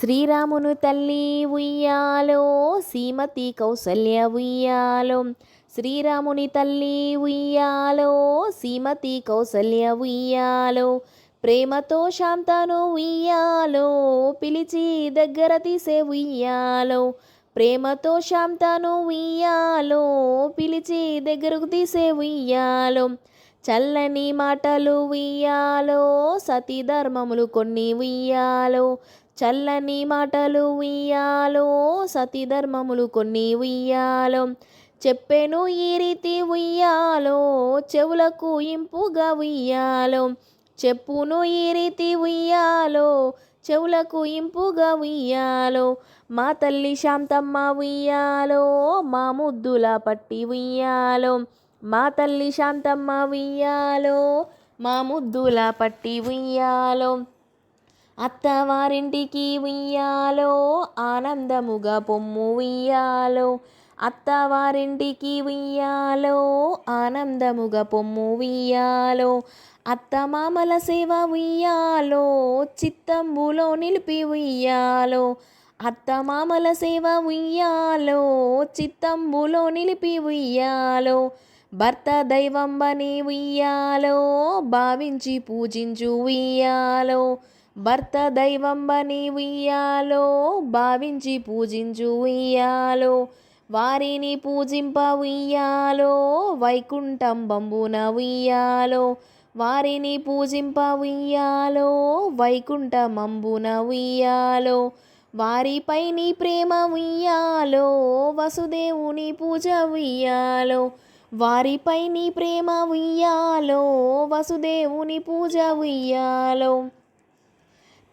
శ్రీరామును తల్లి ఉయ్యాలో సీమతి కౌసల్య ఉయ్యాలో. శ్రీరాముని తల్లి ఉయ్యాలో సీమతి కౌసల్య ఉయ్యాలో. ప్రేమతో శాంతను ఉయ్యాలో పిలిచి దగ్గర తీసే ఉయ్యాలో. ప్రేమతో శాంతను ఉయ్యాలో పిలిచి దగ్గరకు తీసే ఉయ్యాలో. చల్లని మాటలు ఉయ్యాలో సతీ ధర్మములు కొన్ని ఉయ్యాలో. చల్లని మాటలు ఉయ్యాలో సతీధర్మములు కొన్ని ఉయ్యాలో. చెప్పెను ఈ రీతి ఉయ్యాలో చెవులకు ఇంపుగా ఉయ్యాలో. చెప్పును ఈ రీతి ఉయ్యాలో చెవులకు ఇంపుగా ఉయ్యాలో. మా తల్లి శాంతమ్మ ఉయ్యాలో మా ముద్దుల పట్టి ఉయ్యాలో. మా తల్లి శాంతమ్మ ఉయ్యాలో మా ముద్దుల పట్టి ఉయ్యాలో. అత్తవారింటికి ఉయ్యాలో ఆనందముగా పొమ్ము ఉయ్యాలో. అత్తవారింటికి ఉయ్యాలో ఆనందముగా పొమ్ము ఉయ్యాలో. అత్తమామల సేవ ఉయ్యాలో చిత్తంబులో నిలిపి ఉయ్యాలో. అత్తమామల సేవ ఉయ్యాలో చిత్తంబులో నిలిపి ఉయ్యాలో. భర్త దైవంబని ఉయ్యాలో భావించి పూజించు ఉయ్యాలో. భర్త దైవంబని ఉయ్యాలో భావించి పూజించు ఉయ్యాలో వారిని పూజింప ఉయ్యాలో వైకుంఠం బంబున ఉయ్యాలో వారిని పూజింప ఉయ్యాలో వైకుంఠమంబున ఉయ్యాలో వారిపై నీ ప్రేమ ఉయ్యాలో వసుదేవుని పూజ ఉయ్యాలో వారిపై నీ ప్రేమ ఉయ్యాలో వసుదేవుని పూజ ఉయ్యాలో.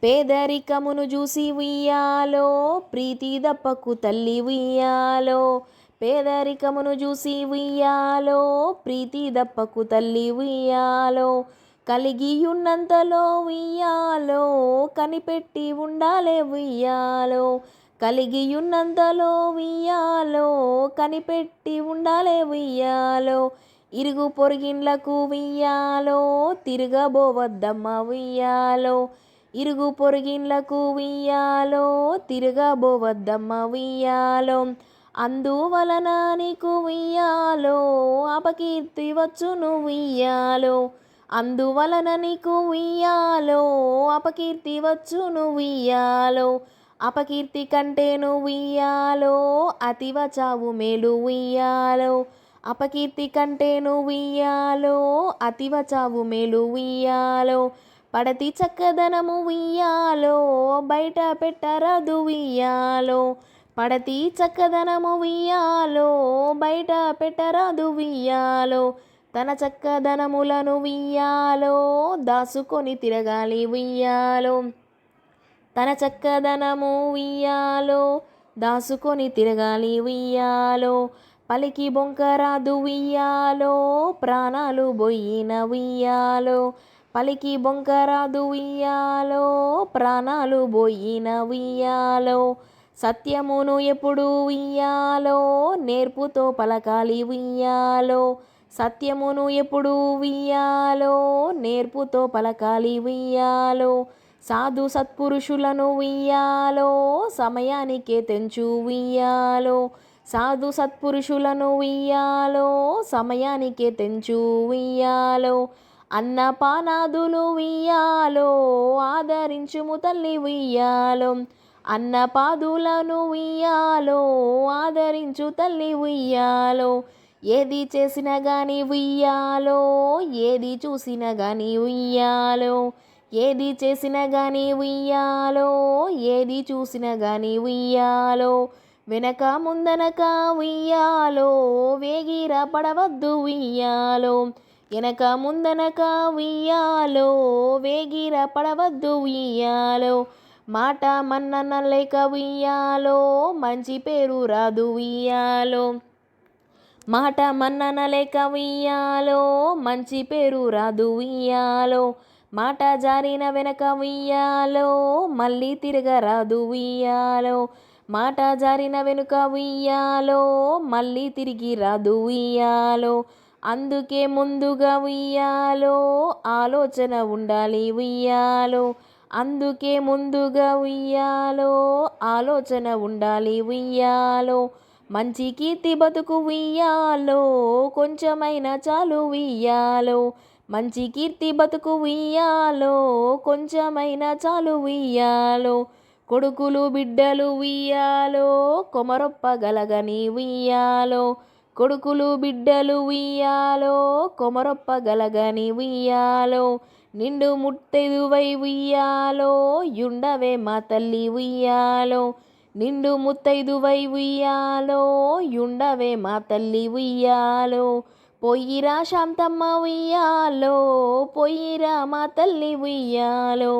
పేదరికమును చూసి ఉయ్యాలో ప్రీతి దప్పకు తల్లి ఉయ్యాలో. పేదరికమును చూసి ఉయ్యాలో ప్రీతి దప్పకు తల్లి ఉయ్యాలో. కలిగి ఉన్నంతలో ఉయ్యాలో కనిపెట్టి ఉండాలే ఉయ్యాలో. కలిగి ఉన్నంతలో ఉయ్యాలో కనిపెట్టి ఉండాలే ఉయ్యాలో. ఇరుగు పొరిగిండ్లకు ఉయ్యాలో తిరగబోవద్దమ్మ ఉయ్యాలో. ఇరుగు పొరిగిండ్లకు ఉయ్యాలో తిరగబోవద్దమ్మ ఉయ్యాలో. అందువలన నీకు ఉయ్యాలో అపకీర్తి వచ్చును ఉయ్యాలో. అందువలన నీకు ఉయ్యాలో అపకీర్తి వచ్చును ఉయ్యాలో. అపకీర్తి కంటే ఉయ్యాలో అతివ చావు మేలు ఉయ్యాలో. అపకీర్తి కంటే నువ్వు అతివ చావు మేలు ఉయ్యాలో. పడతి చక్కదనము ఉయ్యాలో బయట పెట్టరాదు ఉయ్యాలో. పడతి చక్కదనము ఉయ్యాలో బయట పెట్టరాదు ఉయ్యాలో. తన చక్కదనములను ఉయ్యాలో దాసుకొని తిరగాలి ఉయ్యాలో. తన చక్కదనము ఉయ్యాలో దాసుకొని తిరగాలి ఉయ్యాలో. పలికి బొంకరాదు ఉయ్యాలో ప్రాణాలు బొయ్యిన ఉయ్యాలో. పలికి బొంకరాదు ఉయ్యాలో ప్రాణాలు బొయ్యిన ఉయ్యాలో. సత్యమును ఎప్పుడు ఉయ్యాలో నేర్పుతో పలకాలి ఉయ్యాలో. సత్యమును ఎప్పుడు ఉయ్యాలో నేర్పుతో పలకాలి ఉయ్యాలో. సాధు సత్పురుషులను ఉయ్యాలో సమయానికే తెంచు ఉయ్యాలో. సాధు సత్పురుషులను ఉయ్యాలో సమయానికే తెంచు ఉయ్యాలో. అన్నపానాదులు ఉయ్యాలో ఆదరించుము తల్లి ఉయ్యాలో. అన్నపాదులను ఉయ్యాలో ఆదరించు తల్లి ఉయ్యాలో. ఏది చేసినా గాని ఉయ్యాలో ఏది చూసినా గాని ఉయ్యాలో. ఏది చేసినా గాని ఉయ్యాలో ఏది చూసినా గాని ఉయ్యాలో. వెనక ముందనక ఉయ్యాలో వేగిర పడవద్దు ఉయ్యాలో. వెనక ముందనక ఉయ్యాలో వేగిర పడవద్దు ఉయ్యాలో. మాట మన్నన లేక ఉయ్యాలో మంచి పేరు రాదు ఉయ్యాలో. మాట మన్నన లేక ఉయ్యాలో మంచి పేరు రాదు ఉయ్యాలో. మాట జారిన వెనక ఉయ్యాలో మళ్ళీ తిరగరాదు ఉయ్యాలో. మాట జారిన వెనుక ఉయ్యాలో మళ్ళీ తిరిగి రాదు ఉయ్యాలో. అందుకే ముందుగా ఉయ్యాలో ఆలోచన ఉండాలి ఉయ్యాలో. అందుకే ముందుగా ఉయ్యాలో ఆలోచన ఉండాలి ఉయ్యాలో. మంచి కీర్తి బతుకు ఉయ్యాలో కొంచెమైనా చాలు ఉయ్యాలో. మంచి కీర్తి బతుకు ఉయ్యాలో కొంచెమైనా చాలు ఉయ్యాలో. కొడుకులు బిడ్డలు ఉయ్యాలో కొమరొప్ప గలగని ఉయ్యాలో. కొడుకులు బిడ్డలు ఉయ్యాలో కొమరొప్పగలగని ఉయ్యాలో నిండు ముత్తెదువై ఉయ్యాలో యుండవే మా తల్లి ఉయ్యాలో నిండు ముత్తైదువై ఉయ్యాలో యుండవే మా తల్లి ఉయ్యాలో పొయ్యిరా శాంతమ్మ ఉయ్యాలో పొయ్యిరా మా తల్లి ఉయ్యాలో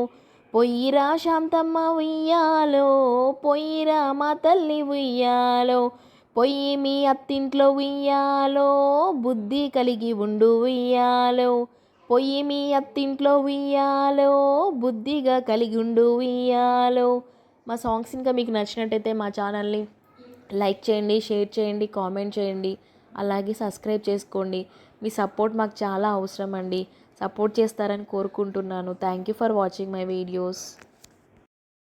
పొయ్యిరా శాంతమ్మ ఉయ్యాలో పొయ్యిరా మా తల్లి ఉయ్యాలో. పొయ్యి మీ అత్తింట్లో ఉయ్యాలో బుద్ధి కలిగి ఉండు ఉయ్యాలో. పొయ్యి మీ అత్తింట్లో ఉయ్యాలో బుద్ధిగా కలిగి ఉండు ఉయ్యాలో. మా సాంగ్స్ ఇంకా మీకు నచ్చినట్టయితే మా ఛానల్ని లైక్ చేయండి షేర్ చేయండి కామెంట్ చేయండి అలాగే సబ్స్క్రైబ్ చేసుకోండి. మీ సపోర్ట్ మాకు చాలా అవసరం అండి. సపోర్ట్ చేస్తారని కోరుకుంటున్నాను. Thank you for watching my videos.